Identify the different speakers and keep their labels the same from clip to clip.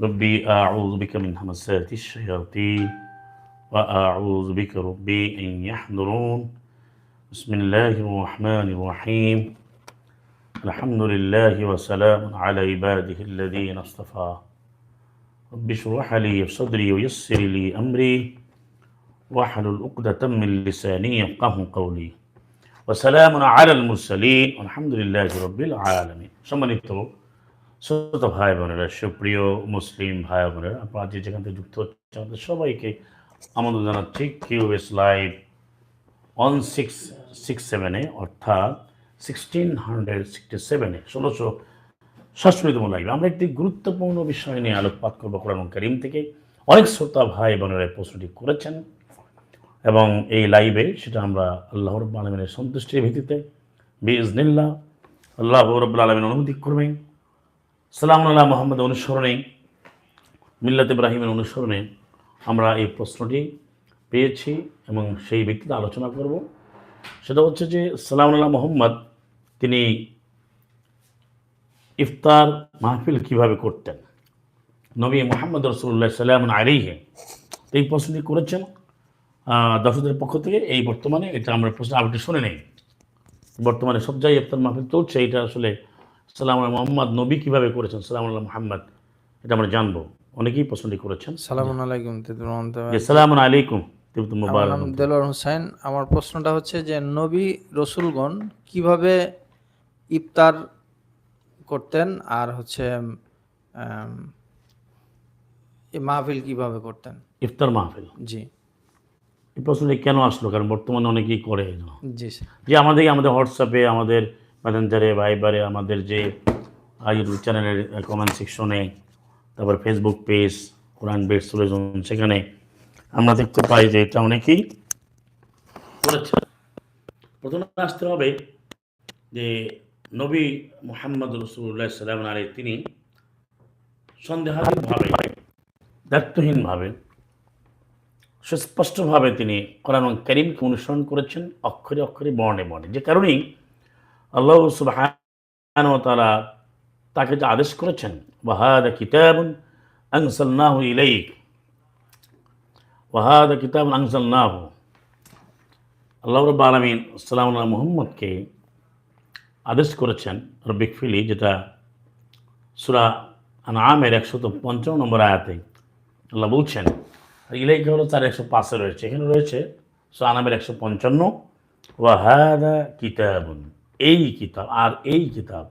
Speaker 1: ربي أعوذ بك من همسات الشياطين وأعوذ بك ربي أن يحضرون بسم الله الرحمن الرحيم الحمد لله وسلام على عباده الذين اصطفى رب اشرح لي صدري ويسر لي أمري واحلل عقدة من لساني يفقه قولي وسلام على المرسلين والحمد لله رب العالمين সম্মানিত শ্রোতা ভাই বোনেরা, সুপ্রিয় মুসলিম ভাই বোনেরা, আপনারা যে যেখান থেকে যুক্ত হচ্ছেন, আমাদের সবাইকে আমাদের জানাচ্ছি QS live one six six সেভেনে অর্থাৎ সিক্সটিন হান্ড্রেড সিক্সটি সেভেনে ষোলোশো সাতষট্টিতম লাইভ আমরা একটি গুরুত্বপূর্ণ বিষয় নিয়ে আলোকপাত করব কোরআন করিম থেকে। অনেক শ্রোতা ভাই বোনেরা প্রশ্নটি করেছেন এবং এই লাইভে সেটা আমরা আল্লাহ রব্লা আলমিনের সন্তুষ্টির ভিত্তিতে বিজনিল্লা আল্লাহ রব্লা আলমিন অনুমতি করবেন সালাম আল্লাহ মোহাম্মদ অনুসরণে, মিল্লাত ইব্রাহিমের অনুসরণে আমরা এই প্রশ্নটি পেয়েছি এবং সেই ব্যক্তিতে আলোচনা করব। সেটা হচ্ছে যে সালাম আল্লাহ মোহাম্মদ, তিনি ইফতার মাহফিল কীভাবে করতেন? নবী মোহাম্মদ রসুল্লাহ সাল্লাম আলিহে এই প্রশ্নটি করেছেন। দর্শকদের পক্ষ থেকে এই বর্তমানে এটা আমরা প্রশ্ন, আপনি শুনে নেই বর্তমানে সব জায়গায় ইফতার মাহফিল চলছে, এটা আসলে সালাম আল্লাহ মোহাম্মদ নবী কীভাবে করেছেন? সালাম আল্লাহ মোহাম্মদ। এটা আমরা জানব। অনেকেই প্রশ্নটি করেছেন।
Speaker 2: সালাম আলাইকুম
Speaker 1: সালাম আলাইকুম তিবতুম
Speaker 2: আমার দেলোয়ার হোসেন। আমার প্রশ্নটা হচ্ছে যে নবী রসুলগণ কীভাবে ইফতার করতেন আর হচ্ছে মাহফিল কীভাবে করতেন?
Speaker 1: ইফতার মাহফিল?
Speaker 2: জি।
Speaker 1: এই প্রশ্নটি কেন আসলো? কারণ বর্তমানে অনেকেই করে
Speaker 2: জি
Speaker 1: যে আমাদের আমাদের হোয়াটসঅ্যাপে আমাদের মেসেঞ্জারে ভাইবারে আমাদের যে ইউটিউব চ্যানেলের কমেন্ট সেকশনে তারপর Facebook page Quran based solution সেখানে আমরা দেখতে পাই যে এটা অনেকেই করেছে। প্রথমে আসতে হবে যে নবী মোহাম্মদ রসুল্লাহ সাল্লাম আলী তিনি সন্দেহাতীতভাবে, দায়িত্বহীনভাবে, সুস্পষ্টভাবে তিনি কোরআন করিমকে অনুসরণ করেছেন, অক্ষরে অক্ষরে বর্ণে বর্ণে। যে কারণেই আল্লাহ সুবাহ তারা তাকে যে আদেশ করেছেন ওয়াহাদ কিতাবুন আনসালনাহু ইলাইক ওয়াহাদ কিতাবুন আনসালনাহু আল্লাহ রব আলমিন সালাম মোহাম্মদকে আদেশ করেছেন রব্বিক ফিলি যেটা সুরা আনামের একশত পঞ্চান্ন নম্বর আয়াতে আল্লাহ বলছেন ইলাইকা হলো তার একশো পাঁচে রয়েছে, এখানে রয়েছে সুরা আনামের একশো পঞ্চান্ন ওয়াহাদা কিতাবুন এই কিতাব, আর এই কিতাব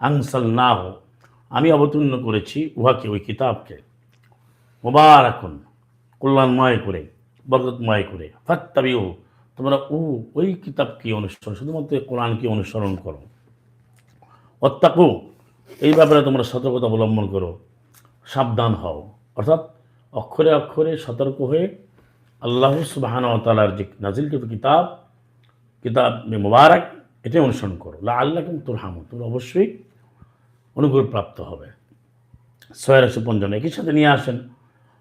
Speaker 1: আংসাল না হো আমি অবতীর্ণ করেছি উহাকে, ওই কিতাবকে। মোবারকুন, কল্যাণময় করে, বরকতময় করে। ফাত্তাবিউ, তোমরা ও, ওই কিতাবকে অনুসরণ, শুধুমাত্র কোরআনকে অনুসরণ করো। অত্যাকু এই ব্যাপারে তোমরা সতর্কতা অবলম্বন করো। সাবধান হও। অর্থাৎ অক্ষরে অক্ষরে সতর্ক হয়ে আল্লাহ সুবাহান তালার যে নাজিলকৃত কিতাব কিতাব মুবারক এটাই অনুসরণ করো। লা আল্লাহ কিন্তু তোর হামু তোমরা অবশ্যই অনুগ্রহ প্রাপ্ত হবে। ছয়ের একশো পঞ্চান্ন, একই সাথে নিয়ে আসেন।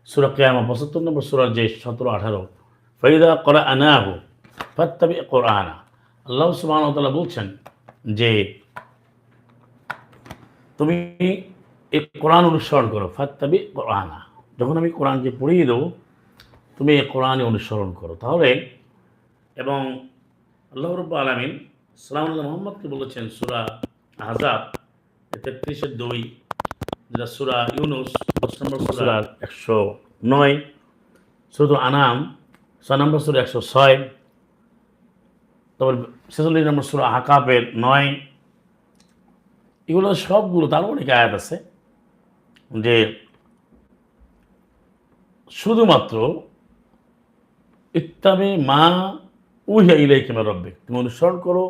Speaker 1: সুরা কেয়ামা পঁচাত্তর নম্বর সুরার যে সতেরো, আঠারো। ফরিদা করা আনা হো ফাত্তাবি কোরআনা। আল্লাহ সুবাহতাল্লাহ বলছেন যে, তুমি এই কোরআন অনুসরণ করো, ফাত্তাবি কোরআনা। যখন আমি কোরআনকে পড়িয়ে দেবো, তুমি এই কোরআনে অনুসরণ করো। তাহলে, এবং আল্লাহ রব্বা আলমিন সালামুল্লাহ মোহাম্মদকে বলেছেন সুরা আজাদ তেত্রিশের দুই, যেটা সুরা ইউনুস নম্বর সুরার একশো নয় শুধু আনাম ছয় নম্বর সুরা একশো ছয়, তারপর ছেচল্লিশ নম্বর সুরা হাকাপের নয়। এগুলো সবগুলো তারও অনেক আয়াত আছে যে শুধুমাত্র ইত্তাবে মা উহিয়া ইলাই কিমা রব্বে তুমি অনুসরণ করো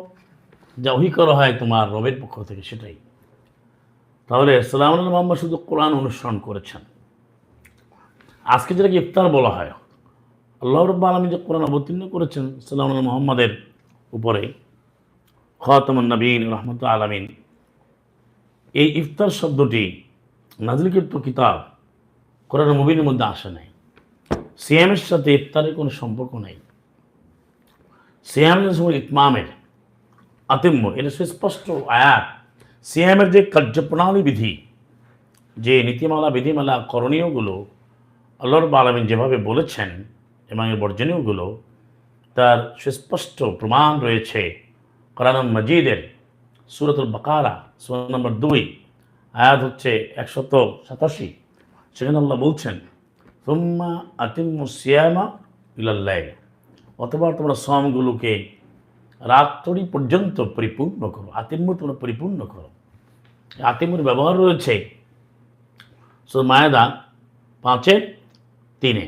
Speaker 1: যা ওহি করা হয় তোমার রবের পক্ষ থেকে সেটাই। তাহলে সালাম মোহাম্মদ শুধু কোরআন অনুসরণ করেছেন। আজকে যেটাকে ইফতার বলা হয়, আল্লাহ রব্বা আলমী যে কোরআন অবতীর্ণ করেছেন সালাম মোহাম্মদের উপরে, খতমন নবীন রহমত আলমিন, এই ইফতার শব্দটি নাজলিকৃত কিতাব কোরআন মুবিনের মধ্যে আসে নাই। সিয়ামের সাথে ইফতারের কোনো সম্পর্ক নেই। সিয়ামের সময় ইতমামের আতিম্য এটা সুস্পষ্ট আয়াত। সিয়ামের যে কার্যপ্রণালী বিধি, যে নীতিমালা, বিধিমালা, করণীয়গুলো আল্লাহর আলমিন যেভাবে বলেছেন এবং এর বর্জনীয়গুলো, তার সুস্পষ্ট প্রমাণ রয়েছে কোরআন মজিদের সুরতুল বাকারা, সুর নম্বর দুই, আয়াত হচ্ছে একশত সাতাশি। সেখানে আল্লাহ বলছেন তুম্মা আতিম্মু সিয়ামা ইলাল্লাহ অথবা তোমরা শ্রমগুলোকে রাত্রি পর্যন্ত পরিপূর্ণ করো আতিম্মু তোমরা পরিপূর্ণ করো। এই ব্যবহার রয়েছে সুর মায়েদা পাঁচের তিনে।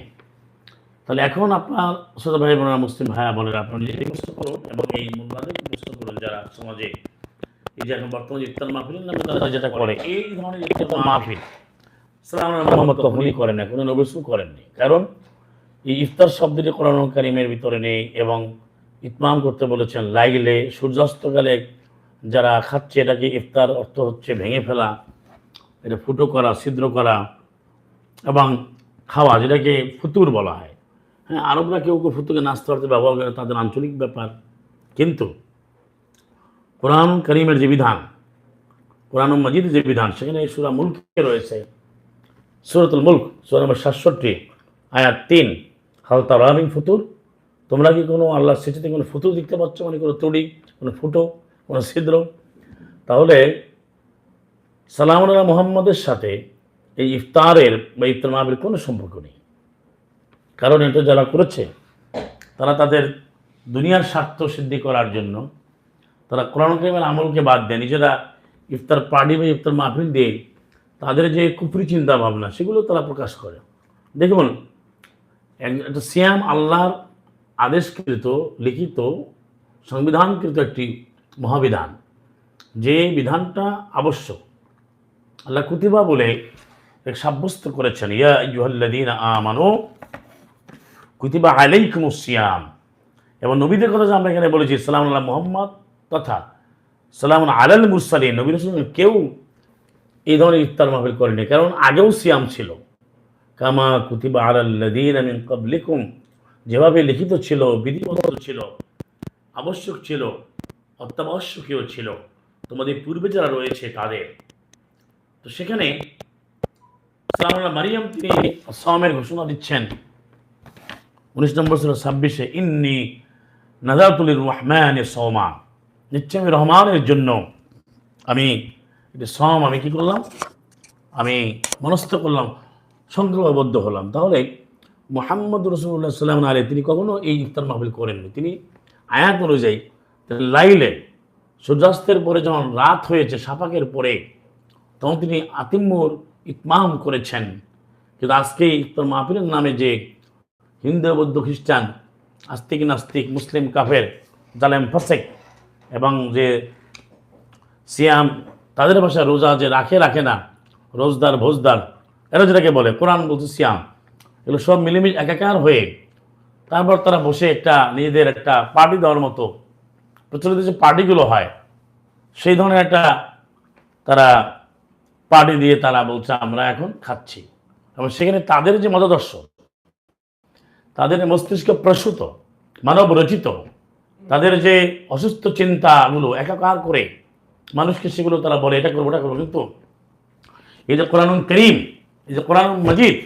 Speaker 1: তাহলে এখন আপনার ছোট ভাই বোনেরা মুসলিম ভাইয়া বোনেরা আপনার নিজেকে প্রশ্ন করুন এবং এই মোল্লাদেরকে প্রশ্ন করুন যারা সমাজে এই যে এখন বর্তমানে ইফতার মাহফিল নামে তারা যেটা করে। এই ধরনের ইফতার মাহফিল। সালাম মোহাম্মদ কখনই করেন না কোনো নবসু করেননি। কারণ এই ইফতার শব্দটি কোরআন কারিমের ভিতরে নেই এবং ইতমাম করতে বলেছেন লাইলে সূর্যাস্তকালে যারা খাচ্ছে, এটাকে ইফতার অর্থ হচ্ছে ভেঙে ফেলা, এটা ফুটো করা, ছিদ্র করা এবং খাওয়া, যেটাকে ফুতুর বলা হয়। হ্যাঁ আরবরা কেউ কেউ ফুতুকে নাস্তা করতে ব্যবহার করে, তাদের আঞ্চলিক ব্যাপার। কিন্তু কোরআন করিমের যে বিধান কোরআন মজিদের যে বিধান, সেখানে সুরা মুলকে রয়েছে? সুরতুল মুল্ক, সুরা নম্বর সাতষট্টি, আয়াত তিন হালতা রামিং ফুতুর? তোমরা কি কোনো আল্লাহ স্মৃতিতে কোনো ফুতুর দেখতে পাচ্ছ? মানে কোনো তুড়ি, কোনো ফুটো, কোনো ছিদ্র? তাহলে সালাম আল্লাহ মোহাম্মদের সাথে এই ইফতারের বা ইফতার মাহবির কোনো সম্পর্ক নেই। কারণ এটা যারা করেছে, তারা তাদের দুনিয়ার স্বার্থ সিদ্ধি করার জন্য তারা কোরআন কারিমের আমলকে বাদ দেয় নিজেরা ইফতার পার্টি বা ইফতার মাহফিল দিয়ে তাদের যে কুফরি চিন্তা ভাবনা সেগুলো তারা প্রকাশ করে। দেখুন, এক- একটা সিয়াম আল্লাহর আদেশকৃত, লিখিত, সংবিধানকৃত একটি মহাবিধান, যে বিধানটা আবশ্যক। আল্লাহ কুতিবা বলে সাব্যস্ত করেছেন, ইয়া ইয়ুহাল্লাদিন আমানো কুতিবা আলাইকুম সিয়াম। এবং নবীদের কথা যে আমরা এখানে বলেছি সালাম আল্লাহ মোহাম্মদ, তথা সালাম আলাল মুরসালিন। নবী রসুল কেউ এই ধরনের ইফতার মাহফিল করেনি, কারণ আগেও সিয়াম ছিল। কামা কুতিবা আলাল্লাদিন আমিন কবলিকুম যেভাবে লিখিত ছিল, বিধিবদ্ধ ছিল, আবশ্যক ছিল, অত্যাবশ্যকীয় ছিল, তোমাদের পূর্বে যারা রয়েছে তাদের। তো সেখানে মারিয়াম তিনি সামের ঘোষণা দিচ্ছেন। উনিশ নম্বর ছিল ছাব্বিশে, ইন্নি নাজাতুলির রহমান সৌমা নিশ্চয় আমি রহমানের জন্য আমি সম আমি কি করলাম? আমি মনস্থ করলাম, সংগ্রহবদ্ধ হলাম। তাহলে মোহাম্মদ রসুল্লাহ সাল্লাম আলী তিনি কখনো এই ইফতার মাহফিল করেননি। তিনি আয়াত অনুযায়ী লাইলে সূর্যাস্তের পরে যখন রাত হয়েছে, সাফাকের পরে তখন তিনি আতিম্মুর ইতমাম করেছেন। কিন্তু আজকে ইফতার মাহফিলের নামে যে হিন্দু, বৌদ্ধ, খ্রিস্টান, আস্তিক, নাস্তিক, মুসলিম, কাফের, জালেম, ফাসেক এবং যে সিয়াম, তাদের ভাষায় রোজা যে রাখে রাখে না, রোজদার, ভোজদার, এরা যেটাকে বলে, কোরআন বলছে সিয়াম। এগুলো সব মিলেমিশে একাকার হয়ে তারপর তারা বসে একটা নিজেদের একটা পার্টি দেওয়ার মতো প্রচলিত যে পার্টিগুলো হয়, সেই ধরনের একটা তারা পার্টি দিয়ে তারা বলছে, আমরা এখন খাচ্ছি। এবং সেখানে তাদের যে মতাদর্শ, তাদের মস্তিষ্ক প্রসূত, মানব রচিত, তাদের যে অসুস্থ চিন্তাগুলো একাকার করে মানুষকে সেগুলো তারা বলে, এটা করব, ওটা করব। কিন্তু এই যে কোরআন করিম, এই যে কোরআন মজিদ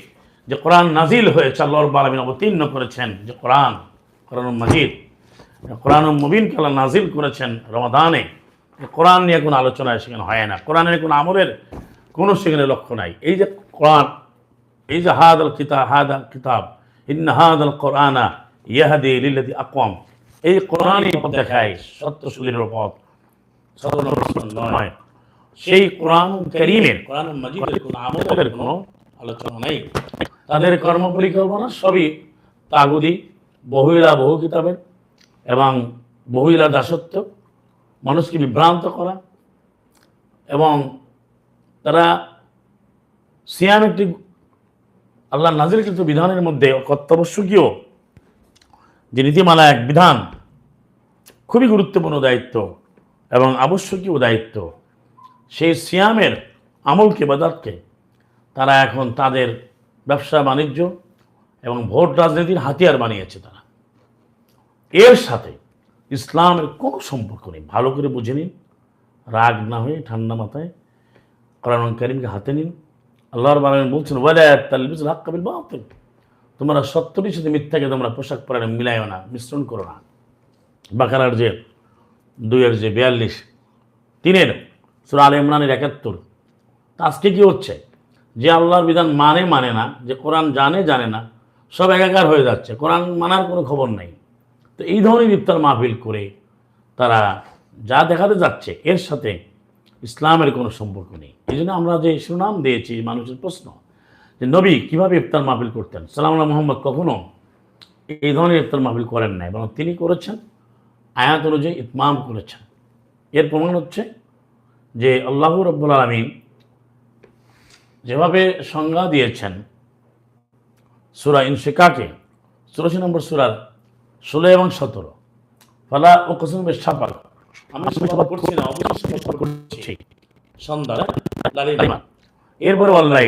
Speaker 1: যে কোরআন নাজিল হয়েছে আল্লাহর বালামিন অবতীর্ণ করেছেন, যে কোরআন কোরআন মজিদ কোরআন মুবিনকে আল্লাহ নাজিল করেছেন রমাদানে কোরআন নিয়ে কোনো আলোচনা সেখানে হয় না। কোরআনের কোনো আমলের কোনো সেখানে লক্ষ্য নাই। এই যে কোরআন, এই যে হাদ আল কিতাব হাদ আল কিতাব হাদ আল কোরআনা ইয়াহাদি লিল্লাদি আকওয়াম, এই কোরআনই পথ দেখায় সত্য সুদীর পথ। নয়। সেই কোরআন করিমের কোরআন মজিদের কোনো আমলের কোনো আলোচনা নেই। তাদের কর্ম পরিকল্পনা সবই তাগুদি বহিলা বহু কিতাবের এবং বহিলা দাসত্ব, মানুষকে বিভ্রান্ত করা এবং তারা সিয়াম একটি আল্লাহ নাজির কিন্তু বিধানের মধ্যে কর্তব্যকীয় যে নীতিমালা এক বিধান, খুবই গুরুত্বপূর্ণ দায়িত্ব এবং আবশ্যকীয় দায়িত্ব। সেই সিয়ামের আমলকে, বাদাতকে তারা এখন তাদের ব্যবসা বাণিজ্য এবং ভোট রাজনীতির হাতিয়ার বানিয়েছে তারা। এর সাথে ইসলামের কোনো সম্পর্ক নেই। ভালো করে বুঝে নিন। রাগ না হয়ে ঠান্ডা মাথায় কোরআন করিমকে হাতে নিন। আল্লাহর বারামিন বলছেন, ওয়ালা তালবিসুল হাক্কা বিল বাতিল। তোমরা সত্যটির সাথে মিথ্যাকে তোমরা পোশাক পরে মিলাইও না, মিশ্রণ করো না। বাকারার যে দুইয়ের যে বিয়াল্লিশ, তিনের সুরা আল ইমরানের একাত্তর। আজকে কী হচ্ছে? যে আল্লাহর বিধান মানে মানে না, যে কোরআন জানে জানে না, সব একাকার হয়ে যাচ্ছে। কোরআন মানার কোনো খবর নাই। তো এই ধরনের ইফতার মাহফিল করে তারা যা দেখাতে যাচ্ছে, এর সাথে ইসলামের কোনো সম্পর্ক নেই। এই জন্য আমরা যে সুনাম দিয়েছি মানুষের প্রশ্ন, যে নবী কীভাবে ইফতার মাহফিল করতেন? সালামুল্লাহ মোহাম্মদ কখনো এই ধরনের ইফতার মাহফিল করেন নাই, বরং তিনি করেছেন, আয়াত অনুযায়ী ইতমাম করেছেন। এর প্রমাণ হচ্ছে যে আল্লাহ রব্বুল আলমিন যেভাবে সংজ্ঞা দিয়েছেন সুরা ইনশিকাকে চুরাশি নম্বর সুরার ষোলো এবং সতেরো। ফালা ও কসম বেশ ছাপাল আমি করছি না, অবশ্যই করছি। সন্ধ্যা এরপরে আল্লাহ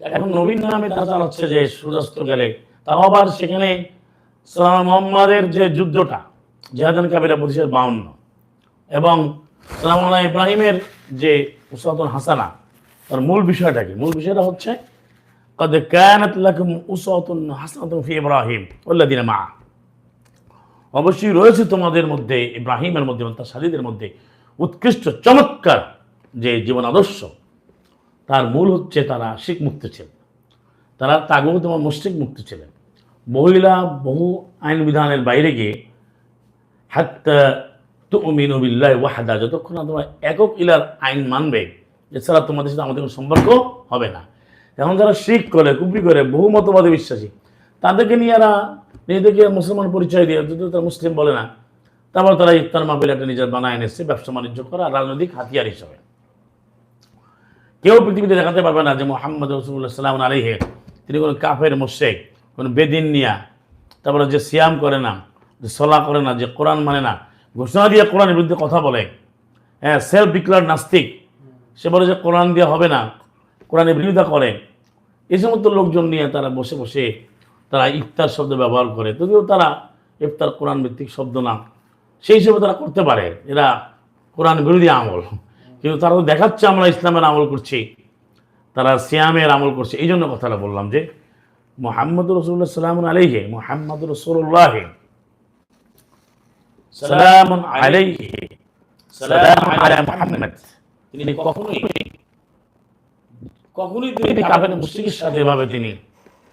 Speaker 1: এখন নবীন নামে তা হচ্ছে যে সূর্যাস্ত গেলে, তাও আবার সেখানে মোহাম্মদের যে যুদ্ধটা জেহাদান কাবিরা পঁচিশের বাউন্ন। এবং সালাম ইব্রাহিমের যে উসাতুল হাসানা তার মূল বিষয়টা কি মূল বিষয়টা হচ্ছে قد كانت لكم أسوة حسنة في إبراهيم والذين معه অবশ্যই রয়েছে তোমাদের মধ্যে ইব্রাহিমের মধ্যে এবং তার সাথীদের মধ্যে উৎকৃষ্ট চমৎকার যে জীবন আদর্শ তার মূল হচ্ছে তারা শিখ মুক্ত ছিলেন তারা তাগত এবং মুশ্রিক মুক্ত ছিলেন মহিলা বহু আইন বিধানের বাইরে গিয়ে হাত্তা তু বিল্লাহ ওয়াহাদা যতক্ষণ না তোমরা একক ইলার আইন মানবে এছাড়া তোমাদের সাথে আমাদের কোনো সম্পর্ক হবে না। এখন যারা শিখ করে কুপি করে, বহু মতবাদে বিশ্বাসী, তাদেরকে নিয়ে এরা নিজেদেরকে মুসলমান পরিচয় দিয়ে, যদিও তারা মুসলিম বলে না, তারপর তারা ইফতার মাহফিল একটা নিজের বানায় এনেছে ব্যবসা বাণিজ্য করা রাজনৈতিক হাতিয়ার হিসাবে। কেউ পৃথিবীতে দেখাতে পারবে না যে মোহাম্মদ রসুল্লাহ সাল্লাম আলিহে তিনি কোনো কাফের মোশেক কোনো বেদিন নিয়া, তারপরে যে সিয়াম করে না, যে সলা করে না, যে কোরআন মানে না, ঘোষণা দিয়ে কোরআনের বিরুদ্ধে কথা বলে। হ্যাঁ সেলফ ডিক্লার নাস্তিক সে বলে যে কোরআন দিয়ে হবে না কোরআনের বিরোধিতা করে। এই সমস্ত লোকজন নিয়ে তারা বসে বসে তারা ইফতার শব্দ ব্যবহার করে। যদিও তারা ইফতার কোরআন ভিত্তিক শব্দ না, সেই হিসেবে তারা করতে পারে। এরা কোরআন বিরোধী আমল। কিন্তু তারা তো দেখাচ্ছে আমরা ইসলামের আমল করছি, তারা সিয়ামের আমল করছে। এই জন্য কথাটা বললাম যে মোহাম্মদ রসুল্লাহ সালাম আলাইহে মোহাম্মদ রসুল্লাহ সালাম আলাইহে। সালাম আলা মুহাম্মদ। তিনি কখনোই কখনোই তিনি কাফের মুশরিকের সাথে এভাবে তিনি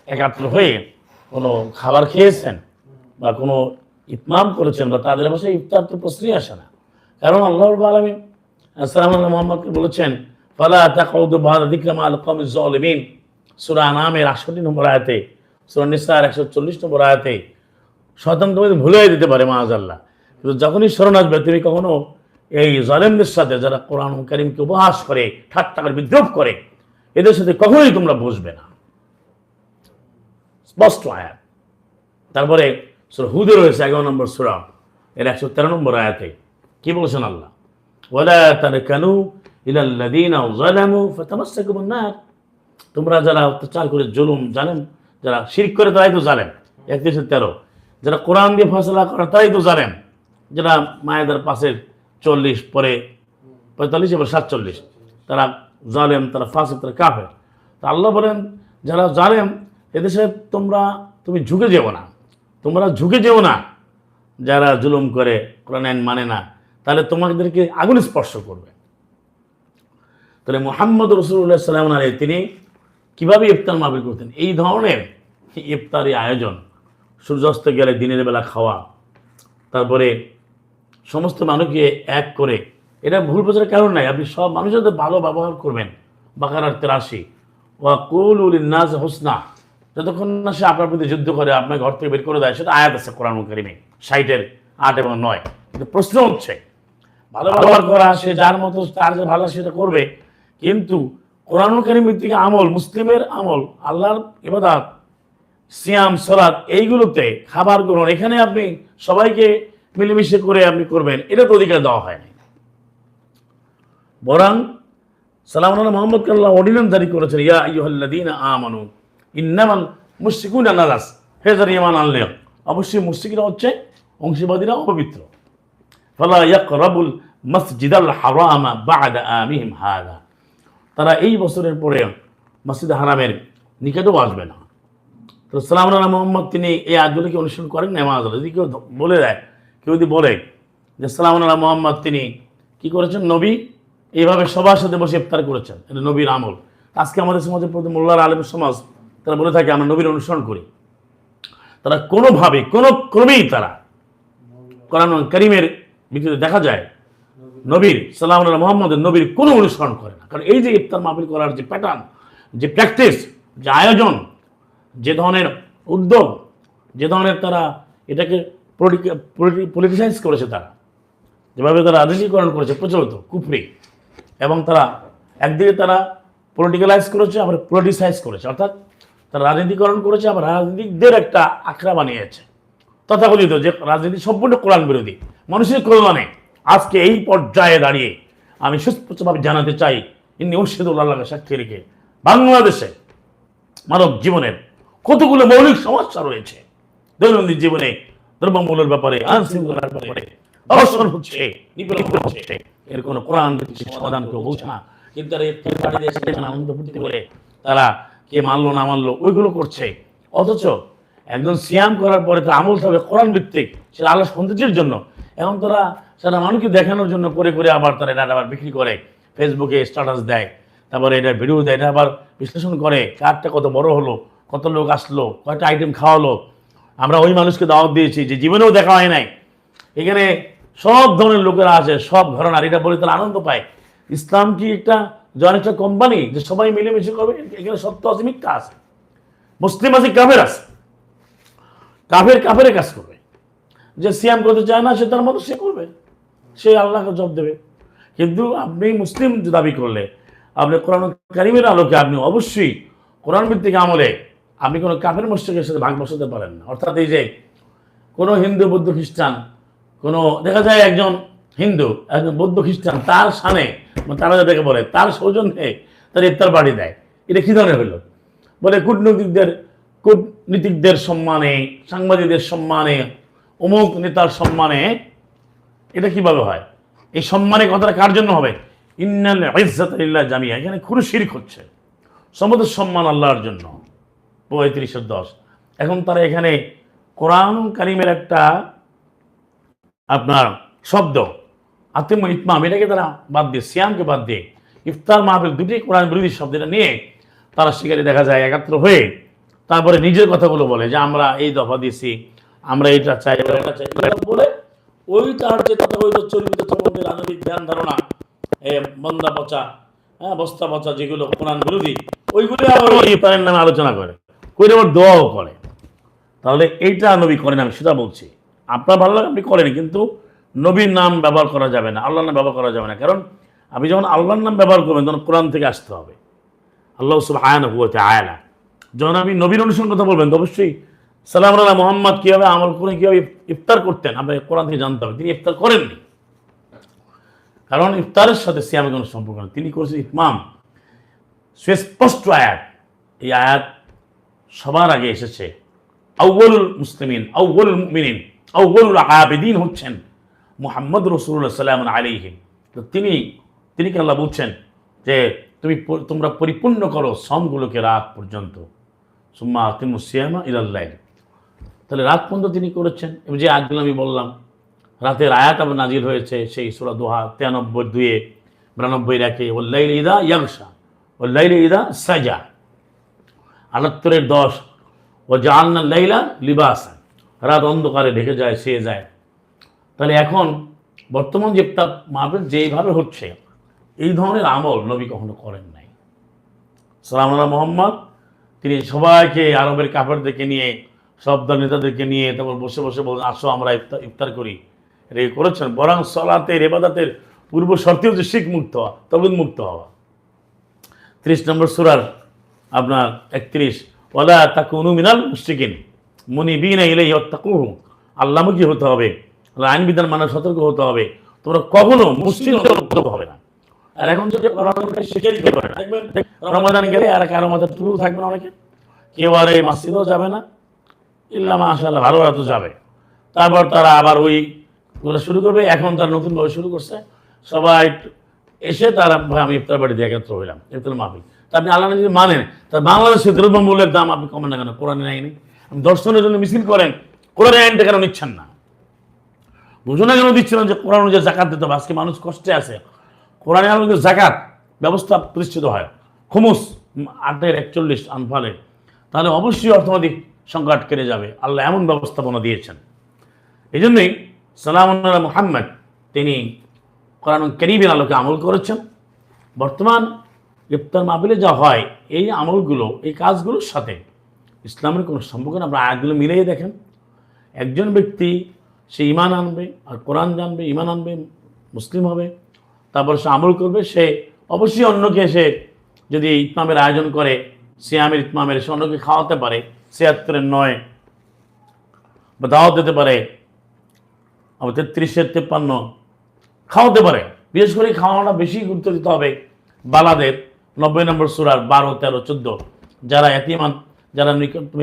Speaker 1: একাত্র হয়ে কোনো খাবার খেয়েছেন বা কোনো ইতমাম করেছেন বা তাদের ভাষায় ইফতার তো প্রশ্নই আসে না। কারণ আলমী আসসালাম মোহাম্মদকে বলেছেন ফালা তাকাউদু বাদা সূরা আনামের 68 নম্বর আয়াতে সূরা নিসার 140 নম্বর আয়াতে শয়তান তোমাদের ভুলে দিতে পারে মাআজাল্লাহ। কিন্তু যখনই স্মরণ আসবে তুমি কখনো এই জালেমদের সাথে যারা কোরআন কারিমকে উপহাস করে, ঠাট্টা করে বিদ্রোপ করে, এদের সাথে কখনোই তোমরা বসবে না। স্পষ্ট আয়াত। তারপরে হুদে রয়েছে এগারো নম্বর সুরা। এর একশো তেরো নম্বর আয়াতে। কি বলছেন আল্লাহ? ইলাল্লাযীনা যালামু তোমরা যারা অত্যাচার করে জুলুম জানেন যারা শিরক করে, তারাই তো জানেন একত্রিশে তেরো। যারা কোরআন দিয়ে ফসলা করে, তারাই তো জানেন যারা মায়েদের পাশের চল্লিশ, পরে পঁয়তাল্লিশ এবার সাতচল্লিশ। তারা জালেম, তারা ফাঁসে তারা কাফের। তা আল্লাহ বলেন, যারা জালেম, এদেশে তোমরা, তুমি ঝুঁকে যেও না। তোমরা ঝুঁকে যেও না। যারা জুলুম করে, কোরআন আইন মানে না, তাহলে তোমাদেরকে আগুন স্পর্শ করবে। তাহলে মোহাম্মদ রসুল্লাহ সাল্লাম আলী তিনি কীভাবে ইফতার মাহবিল করতেন? এই ধরনের ইফতারি আয়োজন। সূর্যাস্ত গেলে দিনের বেলা খাওয়া, তারপরে সমস্ত মানুষকে এক করে। এটা ভুল বোঝার কারণ নাই। আপনি সব মানুষের সাথে ভালো ব্যবহার করবেন। বাকার তেরাশি। ওয়া কুল উল নাজ হোসনা। যতক্ষণ না সে আপনার প্রতি যুদ্ধ করে আপনার ঘর থেকে বের করে দেয়, সেটা আয়াত আছে কোরআন কারিমে, ষাটের আট এবং নয়। কিন্তু প্রশ্ন হচ্ছে, ভালো ব্যবহার করা, সে যার মতো, তার যে ভালো, সেটা করবে। কিন্তু কোরআন কারিম ভিত্তিক আমল, মুসলিমের আমল, আল্লাহর ইবাদাত, সিয়াম সলাদ এইগুলোতে খাবার গ্রহণ, এখানে আপনি সবাইকে মিলেমিশে করে আপনি করবেন এটা তো অধিকার দেওয়া হয়নি। বরং সালাম আল্লাহ মোহাম্মদ আল্লাহ অর্ডিনেন্স জারি করেছেন, ইয়া ইয়ুহাল্লাদিন আমানু, ইন্নামাল মুশরিকুন আনারাস হে ইমান আনলে, অবশ্যই মুশরিকরা হচ্ছে অংশীবাদীরা অপবিত্র। ফালা ইয়াকরাবুল মসজিদাল হারামা বা'দা আমিহিম হাদা। তারা এই বছরের পরে মসজিদ হারামের নিকটেও আসবে না। তো সালাম আল্লাহ মোহাম্মদ তিনি এই আয়াতগুলোকে অনুসরণ করেন, নামাজ যদি কেউ বলে দেয় কেউ যদি বলে যে, সালাম আল্লাহ মোহাম্মদ তিনি কি করেছেন? নবী এইভাবে সবার সাথে বসে ইফতার করেছেন। এটা নবীর আমল। আজকে আমাদের সমাজের প্রতি মোল্লার আলমের সমাজ, তারা বলে থাকে, আমরা নবীর অনুসরণ করি। তারা কোনোভাবে, কোনো ক্রমেই তারা কোরআন করিমের ভিতরে দেখা যায়, নবীর আল্লাহ মোহাম্মদের নবীর কোনো অনুসরণ করে না। কারণ এই যে ইফতার মাহফিল করার যে প্যাটার্ন যে প্র্যাকটিস যে আয়োজন, যে ধরনের উদ্যোগ, যে ধরনের তারা এটাকে পলিটিসাইজ করেছে তারা। যেভাবে তারা রাজনীতিকরণ করেছে, প্রচলিত কুফরি এবং তারা একদিকে তারা পলিটিক্যালাইজ করেছে, আবার পলিটিসাইজ করেছে। অর্থাৎ তারা রাজনীতিকরণ করেছে, আবার রাজনীতিকদের একটা আখড়া বানিয়েছে। তথাকথিত যে রাজনীতি সম্পূর্ণ কোরআন বিরোধী, মানুষের কল্যাণে আজকে এই পর্যায়ে দাঁড়িয়ে আমি সুস্পষ্টভাবে জানাতে চাই ইনি মুর্শিদুল্লাহকে সাক্ষী রেখে বাংলাদেশে মানব জীবনের কতগুলো মৌলিক সমস্যা রয়েছে। দৈনন্দিন জীবনে দ্রব্যমূল্যের ব্যাপারে আইনশৃঙ্খলার ব্যাপারে ধর্ষণ হচ্ছে হচ্ছে। এর কোনো কোরআন ভিত্তিক সমাধান কেউ বলছে না। কিন্তু আনন্দ ফুর্তি করে তারা কে মানলো না মানলো ওইগুলো করছে। অথচ একজন সিয়াম করার পরে তো আমল হবে কোরআন ভিত্তিক সেটা আল্লাহ সৌন্দর্যের জন্য। এখন তারা সারা মানুষকে দেখানোর জন্য করে করে আবার তারা এটা আবার বিক্রি করে ফেসবুকে স্ট্যাটাস দেয়। তারপরে এটা ভিডিও দেয় এটা আবার বিশ্লেষণ করে কারটা কত বড় হলো কত লোক আসলো কয়টা আইটেম খাওয়ালো। আমরা ওই মানুষকে দাওয়াত দিয়েছি যে জীবনেও দেখা হয় নাই। এখানে সব ধরনের লোকেরা আছে, সব ঘরানার এটা বলে তারা আনন্দ পায়। ইসলাম কি একটা জন একটা কোম্পানি যে সবাই মিলেমিশে করবে? এখানে সত্য আছে, মিথ্যা আছে। মুসলিম আছে, কাফের আছে। কাফের কাফের কাজ করবে। যে সিয়াম করতে চায় না, সে তার মতো সে করবে। সে আল্লাহকে জব দেবে। কিন্তু আপনি মুসলিম দাবি করলে, আপনি কোরআন কারিমের আলোকে আপনি অবশ্যই কোরআন ভিত্তিক আমলে আপনি কোনো কাফের মস্তিকের সাথে ভাগ বসাতে পারেন না। অর্থাৎ এই যে কোনো হিন্দু, বৌদ্ধ, খ্রিস্টান, কোনো দেখা যায় একজন হিন্দু, একজন বৌদ্ধ, খ্রিস্টান, তার সানে মানে তারা যেটাকে বলে, তার সৌজন্যে তার ইফতার বাড়ি দেয়। এটা কী ধরনের হলো বলে কূটনীতিকদের কূটনীতিকদের সম্মানে, সাংবাদিকদের সম্মানে, অমুক নেতার সম্মানে এটা কীভাবে হয়? এই সম্মানের কথাটা কার জন্য হবে? ইন্নাল ইজ্জাতিল্লাহ জামিয়া এখানে খুব শিরিক হচ্ছে। সমুদ্র সম্মান আল্লাহর জন্য। পঁয়ত্রিশের দশ। এখন তারা এখানে কোরআন কারিমের একটা আপনার শব্দ আতিম ইতমাম, এটাকে তারা বাদ দিয়ে, সিয়ামকে বাদ দিয়ে, ইফতার মাহফিল দুটি কোরআন বিরোধী শব্দ এটা নিয়ে তারা সেখানে দেখা যায় একাত্র হয়ে তারপরে নিজের কথাগুলো বলে যে, আমরা এই দফা দিছি আমরা এটা চাই বলে, ওই তার যে চমকের রাজনৈতিক ধ্যান, ধারণা, এ বন্দা পচা হ্যাঁ বস্তা পচা যেগুলো কোরআন বিরোধী, ওইগুলি আবার ইফতারের নামে আলোচনা করে। করে আবার দোয়াও করে। তাহলে এইটা নবী করেন, আমি সেটা বলছি। আপনার ভালো লাগে, আপনি করেন, কিন্তু নবীর নাম ব্যবহার করা যাবে না, আল্লাহর নাম ব্যবহার করা যাবে না। কারণ আপনি যখন আল্লাহর নাম ব্যবহার করবেন, তখন কোরআন থেকে আসতে হবে। আল্লাহ সব আয়ানা হুয়াতে আয়ানা যখন আপনি নবীর অনুসরণ কথা বলবেন, তো অবশ্যই সালাম আল্লাহ মোহাম্মদ কীভাবে আমল করে কীভাবে ইফতার করতেন আমরা কোরআন থেকে জানতে হবে। তিনি ইফতার করেননি। কারণ ইফতারের সাথে সিয়ামের কোনো সম্পর্ক নেই। তিনি করেছেন ইতমাম। সুস্পষ্ট আয়াত। এই আয়াত সবার আগে এসেছে। আউ্বলুল মুসলিমিন আউ্বলুল মিনিন আউ্বলুল আবেদিন হচ্ছেন মোহাম্মদ রসুল্লাহ সাল্লাম আলিহিম তো তিনি তিনি আল্লাহ বলছেন যে তুমি তোমরা পরিপূর্ণ করো সমগুলোকে রাত পর্যন্ত। সুম্মা আতিমু সিয়ামা ইলাল্লাহ তাহলে রাত পর্যন্ত তিনি করেছেন। এবং যে আয়াতগুলো আমি বললাম, রাতের আয়াত আবার নাজিল হয়েছে সেই সুরা দোহা তিরানব্বই দুয়ে বিরানব্বই রাখে ওল্লাইল ইদা ইয়াংসা ওল্লাইল ইদা সাজা। আটাত্তরের দশ। ও জাহান্না লাইলা লিবাস রাত অন্ধকারে ঢেকে যায় সে যায়। তাহলে এখন বর্তমান যে ইফতার মাহফিল যেইভাবে হচ্ছে, এই ধরনের আমল নবী কখনো করেন নাই। সালাম আল্লাহ মোহাম্মদ। তিনি সবাইকে আরবের কাপড়দেরকে নিয়ে, সব দল নেতাদেরকে নিয়ে তারপর বসে বসে বলেন আসো, আমরা ইফতার ইফতার করি। এটা করেছেন। বরং সলাতের এবাদাতের পূর্ব শর্তে হচ্ছে শিখ মুক্ত হওয়া তবিদ মুক্ত হওয়া। ত্রিশ নম্বর সুরার আপনার একত্রিশ। ওলা তাকে অনুমিনাল মুস্তিকিন মনি বিন এলে তাকুহু আল্লামুখী হতে হবে। আল্লাহ আইন বিধান মানে সতর্ক হতে হবে। তোমরা কখনো মুসলিম হবে না। আর এখন যদি দিতে পারে রমাদান গেলে আর কারও মাথায় টুকু থাকবে না অনেকে। কেউ আর এই মাসজিদও যাবে না। ইল্লা মাশাল্লাহ ভালো তো যাবে। তারপর তারা আবার ওই শুরু করবে। এখন তারা নতুনভাবে শুরু করছে। সবাই এসে তারা, আমি ইফতার বাড়ি দিয়ে একত্র হইলাম। ইফতার মাহফিল। তা আপনি আল্লাহ যদি মানেন। তা বাংলাদেশে দ্রব্যমূল্যের দাম আপনি কমেন না কেন? কোরআনের আইনে আপনি দর্শনের জন্য মিছিল করেন, কোরআনের আইনটা কেন নিচ্ছেন না? বুঝো না কেন দিচ্ছেন যে কোরআন অনুযায়ী জাকাত দিতে হবে? আজকে মানুষ কষ্টে আছে। কোরআনে আলোকে জাকাত ব্যবস্থা প্রতিষ্ঠিত হয়, খুমুস, আটের একচল্লিশ আনফালে, তাহলে অবশ্যই অর্থনৈতিক সংকট কেটে যাবে। আল্লাহ এমন ব্যবস্থাপনা দিয়েছেন। এই জন্যই সালাম মোহাম্মদ, তিনি কোরআন করিমের আলোকে আমল করেছেন। বর্তমান ইফতার মাহবিলে যা হয়, এই আমলগুলো, এই কাজগুলোর সাথে ইসলামের কোনো সম্পর্ক না। আপনার আয়াতগুলো মিলিয়ে দেখেন। একজন ব্যক্তি, সে ইমান আনবে, আর কোরআন জানবে ইমান আনবে, মুসলিম হবে, তারপর সে আমল করবে, সে অবশ্যই অন্যকে সে যদি ইতমামের আয়োজন করে, সিয়ামের ইতমামের, সে অন্যকে খাওয়াতে পারে, ছিয়াত্তরের নয় বা দাওয়াত দিতে পারে, আবার তেত্রিশের তেপ্পান্ন খাওয়াতে পারে। বিশেষ করে এই খাওয়ানোটা বেশি গুরুত্ব দিতে হবে বালাদের। নব্বই নম্বর সুরার বারো, তেরো, চোদ্দ। যারা এতিমান, যারা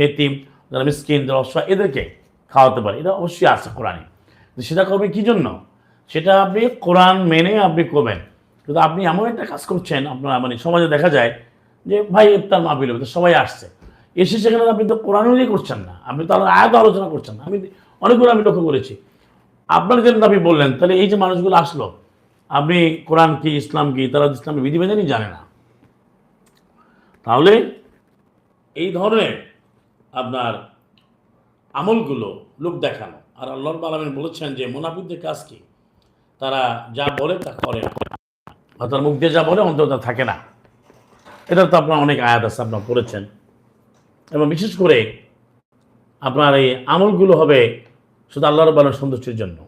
Speaker 1: এতিম, যারা মিসকিন, যারা অসহায়, এদেরকে খাওয়াতে পারে। এটা অবশ্যই আছে কোরআনে। সেটা করবে কী জন্য? সেটা আপনি কোরআন মেনে আপনি করবেন। কিন্তু আপনি এমন একটা কাজ করছেন, আপনারা মানে সমাজে দেখা যায় যে ভাই ইফতার মাহফিল হবে সবাই আসছে। এসে সেখানে আপনি তো কোরআন অনুযায়ী করছেন না। আপনি তো আয়াত আলোচনা করছেন না। আমি অনেকগুলো আমি লক্ষ্য করেছি। আপনার যেটা আপনি বললেন, তাহলে এই যে মানুষগুলো আসলো, আপনি কোরআন কি, ইসলাম কি, তারা ইসলামের বিধিবিধানই জানে না। তাহলে এই ধরনের আপনার আমলগুলো লোক দেখানো। আর আল্লাহর আলমিন বলেছেন যে মোনাফিকদের কাজ কি? তারা যা বলে তা করে না। তার মুখ দিয়ে যা বলে অন্তত থাকে না। এটা তো আপনার অনেক আয়াত আছে, আপনার করেছেন এবং বিশেষ করে আপনার এই আমলগুলো হবে শুধু আল্লাহ রব্বানের সন্তুষ্টির জন্য।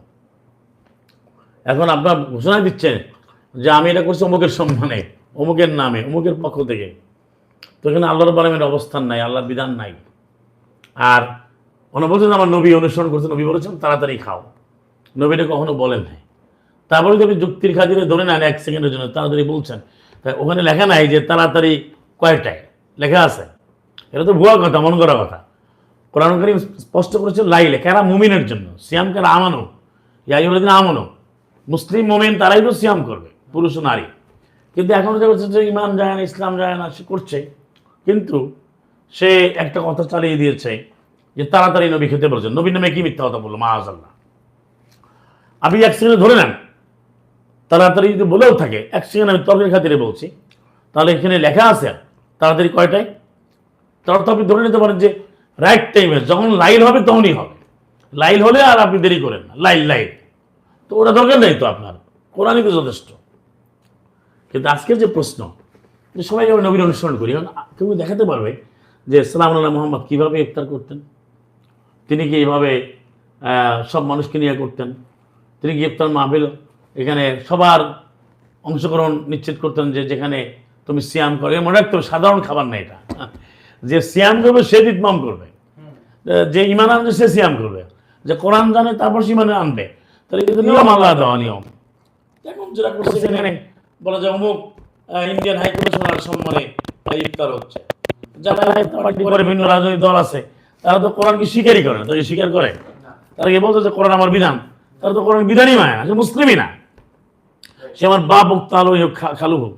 Speaker 1: এখন আপনার ঘোষণা দিচ্ছেন যে আমি এটা করছি অমুকের সম্মানে, অমুকের নামে, অমুকের পক্ষ থেকে। তো এখানে আল্লাহ রব্বানের অবস্থান নাই, আল্লাহর বিধান নাই। আর ওনা বলছেন আমার নবী অনুসরণ করছে, নবী বলেছেন তাড়াতাড়ি খাও। নবীটা কখনো বলেন নাই। তারপরে যদি যুক্তির খাতিরে ধরে নেন এক সেকেন্ডের জন্য, তাড়াতাড়ি বলছেন, তাই ওখানে লেখা নাই যে তাড়াতাড়ি কয়টায়? লেখা আছে। এটা তো ভুয়া কথা, মন করা কথা। কোরআন করিম স্পষ্ট করেছে, লাইলে, কারা মুমিনের জন্য? সিয়াম কারা আমানো? ইয়াইদিন আমানো। মুসলিম মোমেন তারাই তো সিয়াম করবে, পুরুষ নারী। কিন্তু এখন যে যে ইমান যায় না, ইসলাম যায় না, সে করছে কিন্তু সে একটা কথা চালিয়ে দিয়েছে যে তাড়াতাড়ি নবী খেতে বলেছেন। নবীন নামে কি মিথ্যা কথা বলল? মাহাজাল্লাহ আপনি এক সেকেন্ডে ধরে নেন। তাড়াতাড়ি যদি বলেও থাকে, এক সেকেন্ড আমি তর্কের খাতিরে বলছি। তাহলে এখানে লেখা আছে তাড়াতাড়ি কয়টায়? তাহলে তো আপনি ধরে নিতে পারেন যে রাইট টাইমে যখন লাইল হবে তখনই হবে। লাইল হলে আর আপনি দেরি করেন না। লাইল লাইল। তো ওটা দরকার নেই তো আপনার। কোরআনই তো যথেষ্ট। কিন্তু আজকের যে প্রশ্ন যে সবাই আমরা নবীর অনুসরণ করি। এখন কেউ দেখাতে পারবে যে সালাম আল্লাহ মোহাম্মদ কীভাবে ইফতার করতেন, তিনি কি এইভাবে সব মানুষকে নিয়ে করতেন, তিনি কি ইফতার মাহফিল এখানে সবার অংশগ্রহণ নিশ্চিত করতেন যে যেখানে তুমি সিয়াম করো। মনে রাখতে সাধারণ খাবার না এটা। যে সিয়াম করবে, সে ইতমাম করবে। যে ইমান আনবে, সে সিয়াম করবে। যে কোরআন জানে, তারপর সে ইমানে আনবে। তাহলে কিন্তু নিয়ম আল্লাহ দেওয়া নিয়ম। এখন যেটা করছে সেখানে বলা যায় অমুক ইন্ডিয়ান হাই কমিশনার সম্মানে ইফতার হচ্ছে। যারা পার্টি করে ভিন্ন রাজনৈতিক দল আছে তারা তো কোরআনকে স্বীকারই করে না? তারা স্বীকার করে? তারা কি বলছে যে কোরআন আমার বিধান? তারা তো কোরআন বিধানই মানে না সে মুসলিমই না। সে আমার বাপ হোক তাহলে হোক খালু হোক।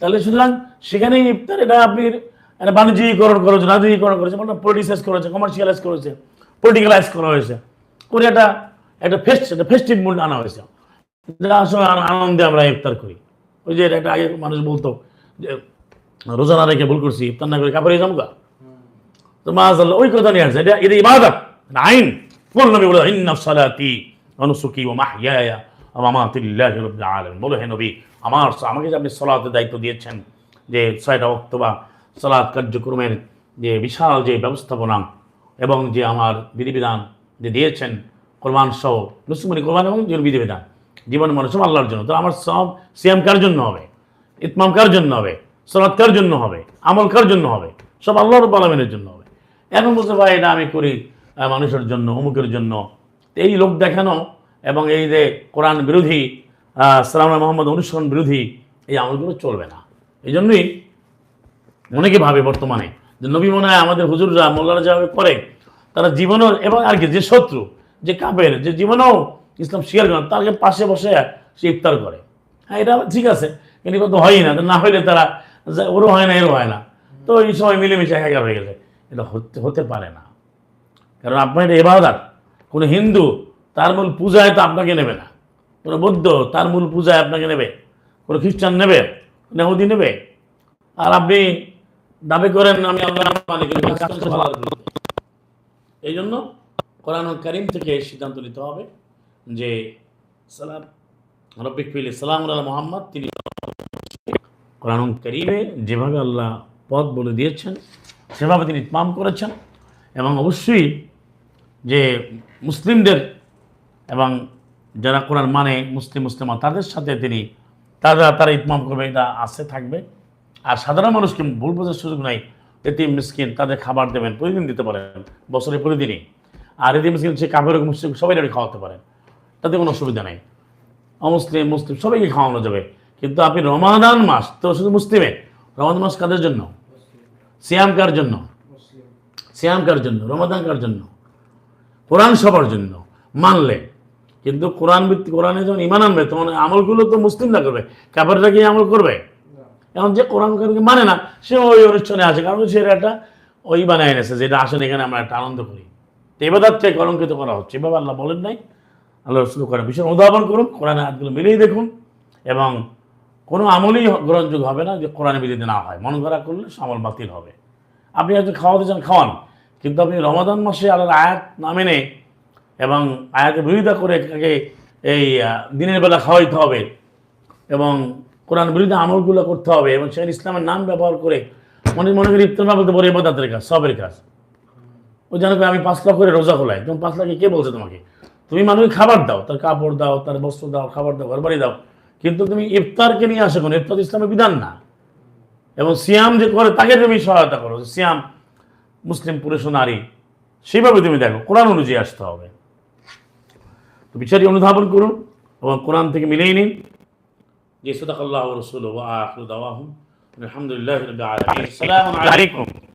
Speaker 1: তাহলে সুতরাং সেখানে ইফতার এটা আপনি একটা বাণিজ্যিকরণ করেছে রাজনীতিকরণ করেছে মানে পলিটিসাইজ করেছে কমার্শিয়ালাইজ করেছে পলিটিক্যালাইজ করা হয়েছে। করে একটা একটা ফেস্ট একটা ফেস্টিভ মুড আনা হয়েছে। যা আসলে আনন্দে আমরা ইফতার করি। ওই যে একটা আগে মানুষ বলতো যে, রোজা না রেখে ভুল করছি, ইফতার না করে কাপড়ে জামগা তো মাজাল্লাহ ওই কথা নিয়ে আসছে। এটা এটা ইবাদত আইন। কোন নবী বলে, ইন্না সালাতি অনুসুকি ও মাহিয়ায়া ও মামাতিল্লাহি রাব্বিল আলামিন। বলো, হে নবী, আমার আমাকে যে আপনি সালাতের দায়িত্ব দিয়েছেন, যে ছয়টা ওয়াক্ত বা সালাত কার্যক্রমের যে বিশাল যে ব্যবস্থাপনা এবং যে আমার বিধিবিধান যে দিয়েছেন কোরবান সহ মুসলিম কোরবান এবং বিধিবিধান জীবন মানুষ আল্লাহর জন্য। তো আমার সব সিয়াম কার জন্য হবে? ইতমাম কার জন্য হবে? সলাৎ কার জন্য হবে? আমল কার জন্য হবে? সব আল্লাহর আলমিনের জন্য হবে। এখন বলতে ভাই, এটা আমি করি মানুষের জন্য, অমুকের জন্য। এই লোক দেখানো এবং এই যে কোরআন বিরোধী সালাম মোহাম্মদ অনুসরণ বিরোধী, এই আমলগুলো চলবে না। এই জন্যই অনেকে ভাবে বর্তমানে যে নবী মনে হয় আমাদের হুজুররা, মোল্লারা যেভাবে করে, তারা জীবনও, এবং আর কি, যে শত্রু, যে কাপের যে জীবনেও ইসলাম করে না, তাকে পাশে বসে সে ইফতার করে। হ্যাঁ এটা ঠিক আছে কিন্তু এটা তো হয়ই না না হইলে তারা ওরও হয় না এরও হয় না। তো এই সময় মিলেমিশে একাকার হয়ে গেছে। এটা হতে হতে পারে না। কারণ আপনার এটা এবাদাত। কোনো হিন্দু তার মূল পূজায় তো আপনাকে নেবে না। কোনো বৌদ্ধ তার মূল পূজায় আপনাকে নেবে। কোনো খ্রিস্টান নেবে নেহুদি নেবে। আর আপনি দাবি করেন আমি। এই জন্য কোরআন করিম থেকে সিদ্ধান্ত নিতে হবে। যে সালাম, রব্বিক ফিল সালাম আল্লাহ মোহাম্মদ, তিনি কোরআন করিমে যেভাবে আল্লাহ পথ বলে দিয়েছেন, সেভাবে তিনি ইতমাম করেছেন এবং অবশ্যই যে মুসলিমদের এবং যারা কোরআন মানে মুসলিম, মুসলিমা তাদের সাথে তিনি তারা তারা ইতমাম করবে, এটা আসে থাকবে। আর সাধারণ মানুষকে ভুল বোঝার সুযোগ নাই এটি মিসকিন তাদের খাবার দেবেন, প্রতিদিন দিতে পারেন, বছরে প্রতিদিনই। আর এটি মিসকিন, সে কাপড় মুসলিম সবাই খাওয়াতে পারেন। তাতে কোনো অসুবিধা নেই। অমুসলিম, মুসলিম, সবাইকে খাওয়ানো যাবে। কিন্তু আপনি রমাদান মাস, তো শুধু মুসলিমে? রমাদান মাস কাদের জন্য? সিয়াম কার জন্য? সিয়াম কার জন্য? রমাদান কার জন্য? কোরআন সবার জন্য। মানলে। কিন্তু কোরআন ভিত্তি কোরআনে যখন ইমান আনবে, তখন আমলগুলো তো মুসলিমরা করবে। কাপড়টা কি আমল করবে? এখন যে কোরআন কারিমকে মানে না, সে ওই অনুষ্ঠানে আসে। কারণ সে একটা ওই বানায় এনেছে যেটা আসেন এখানে আমরা একটা আনন্দ করি। তো থেকে কলঙ্কিত করা হচ্ছে। এভাবে আল্লাহ বলেন নাই। আল্লাহ রসুল করেন। বিষয় অনুধাবন করুন কোরআনে হাতগুলো মিলিয়ে দেখুন এবং কোনো আমলই গ্রহণযোগ্য হবে না যে কোরআনে বিরোধী না হয়। মন করা করলে সে আমল বাতিল হবে। আপনি হয়তো খাওয়াতে চান, খাওয়ান। কিন্তু আপনি রমাদান মাসে আল্লাহর আয়াত না মেনে এবং আয়াতের বিরোধিতা করে তাকে এই দিনের বেলা খাওয়াইতে হবে এবং কোরআন বিরোধী আমলগুলো করতে হবে এবং সেখানে ইসলামের নাম ব্যবহার করে মনে মনে করি ইফতার বলতে পারে ইবাদাতের কাজ, সবের কাজ। ও জানো আমি পাঁচ লাখ করে রোজা খোলাই। তুমি পাঁচ লাখে কে বলছে তোমাকে? তুমি মানুষকে খাবার দাও, তার কাপড় দাও, তার বস্ত্র দাও, খাবার দাও ঘর বাড়ি দাও। কিন্তু তুমি ইফতারকে নিয়ে আসো কোনো, ইফতার ইসলামের বিধান না। এবং সিয়াম যে করে, তাকে তুমি সহায়তা করো। সিয়াম মুসলিম, পুরুষ নারী, সেইভাবে তুমি দেখো, কোরআন অনুযায়ী আসতে হবে। তো বিচারি অনুধাবন করুন এবং কোরআন থেকে মিলিয়ে নিন। যে সদাক আল্লাহ রসুল আসসালামু আলাইকুম।